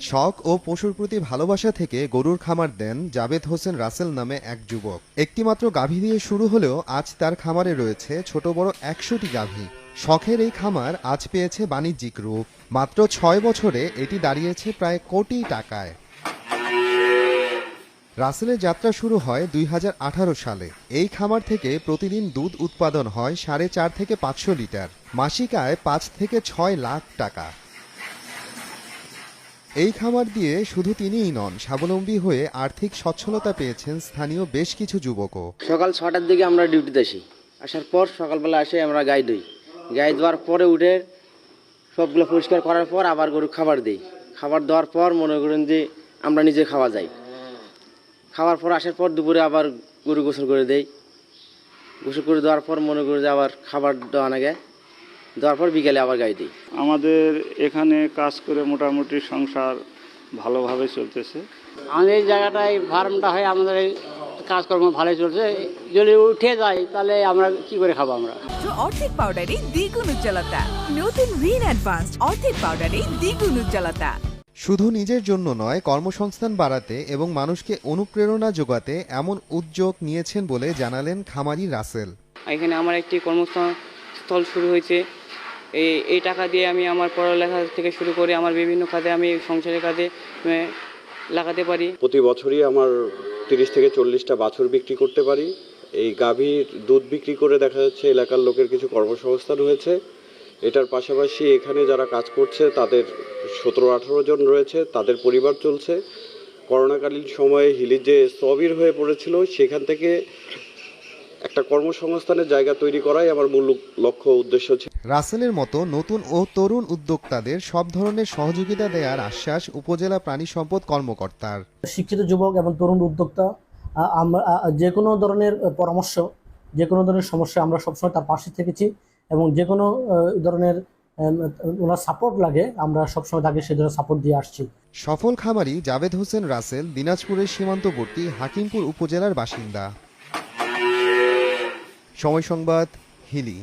শখ ও পশুর প্রতি ভালোবাসা থেকে গরুর খামার দেন জাবেদ হোসেন রাসেল নামে এক যুবক। একটিমাত্র গাভী দিয়ে শুরু হলেও আজ তার খামারে রয়েছে ছোট বড় একশোটি গাভী। শখের এই খামার আজ পেয়েছে বাণিজ্যিক রূপ। মাত্র ছয় বছরে এটি দাঁড়িয়েছে প্রায় কোটি টাকায়। রাসেলের যাত্রা শুরু হয় দুই হাজার আঠারো সালে। এই খামার থেকে প্রতিদিন দুধ উৎপাদন হয় সাড়ে চার থেকে পাঁচশো লিটার। মাসিক আয় পাঁচ থেকে ছয় লাখ টাকা। এই খামার দিয়ে শুধু তিনিই নন, স্বাবলম্বী হয়ে আর্থিক সচ্ছলতা পেয়েছেন স্থানীয় বেশ কিছু যুবকও। সকাল ছটার দিকে আমরা ডিউটিতে আসি। আসার পর সকালবেলা আসে আমরা গাই দই গাই দেওয়ার পরে উঠে সবগুলো পরিষ্কার করার পর আবার গরু খাবার দিই। খাবার দেওয়ার পর মনে করেন যে আমরা নিজে খাওয়া যাই। খাওয়ার পর আসার পর দুপুরে আবার গরু গোসল করে দেই। গোসল করে দেওয়ার পর মনে করি যে আবার খাবার দেওয়া না দেওয়ার পর বিকেলে আবার গাই দিই। আমাদের এখানে কাজ করে মোটামুটি সংসার ভালোভাবে চলতেছে। আমাদের এই জায়গাটায় ফার্মটা হয় আমাদের এই কাজকর্ম ভালোই চলছে। যদি উঠে যায় তাহলে আমরা কি করে খাব আমরা? অর্ধেক পাউডারে দ্বিগুণ উজ্জ্বলতা। নতুন রিন অ্যাডভান্সড অর্ধেক পাউডারে দ্বিগুণ উজ্জ্বলতা। শুধু নিজের জন্য নয় কর্মসংস্থান বাড়াতে এবং মানুষকে অনুপ্রেরণা যোগাতে এমন উদ্যোগ নিয়েছেন বলে জানালেন খামারি রাসেল। এখানে আমার একটি কর্মস্থল শুরু হয়েছে। এই এই টাকা দিয়ে আমি আমার পড়ালেখা থেকে শুরু করে আমার বিভিন্ন কাজে আমি সংসারের কাজে লাগাতে পারি। প্রতি বছরই আমার তিরিশ থেকে চল্লিশটা বাছুর বিক্রি করতে পারি। এই গাভীর দুধ বিক্রি করে দেখা যাচ্ছে এলাকার লোকের কিছু কর্মসংস্থান হয়েছে। এটার পাশাপাশি এখানে যারা কাজ করছে, তাদের সতেরো আঠেরো জন রয়েছে, তাদের পরিবার চলছে। করোনাকালীন সময়ে হিলি যে স্থবির হয়ে পড়েছিল, সেখান থেকে একটা কর্মসংস্থানের জায়গা তৈরি করাই আমার মূল লক্ষ্য উদ্দেশ্য ছিল। রাসেলের মতো নতুন ও তরুণ উদ্যোক্তাদের সব ধরনের সহযোগিতা দেওয়ার আশ্বাস উপজেলা প্রাণী সম্পদ কর্মকর্তার। শিক্ষিত যুবক এবং তরুণ উদ্যোক্তা আমরা যে কোনো ধরনের পরামর্শ যে কোনো ধরনের সমস্যা আমরা সবসময় তার পাশে থেকেছি এবং যে কোনো ধরনের ওনার সাপোর্ট লাগে আমরা সবসময় তাকে সে ধরনের সাপোর্ট দিয়ে আসছি। সফল খামারি জাভেদ হোসেন রাসেল দিনাজপুরের সীমান্তবর্তী হাকিমপুর উপজেলার বাসিন্দা। সময় সংবাদ হিলি।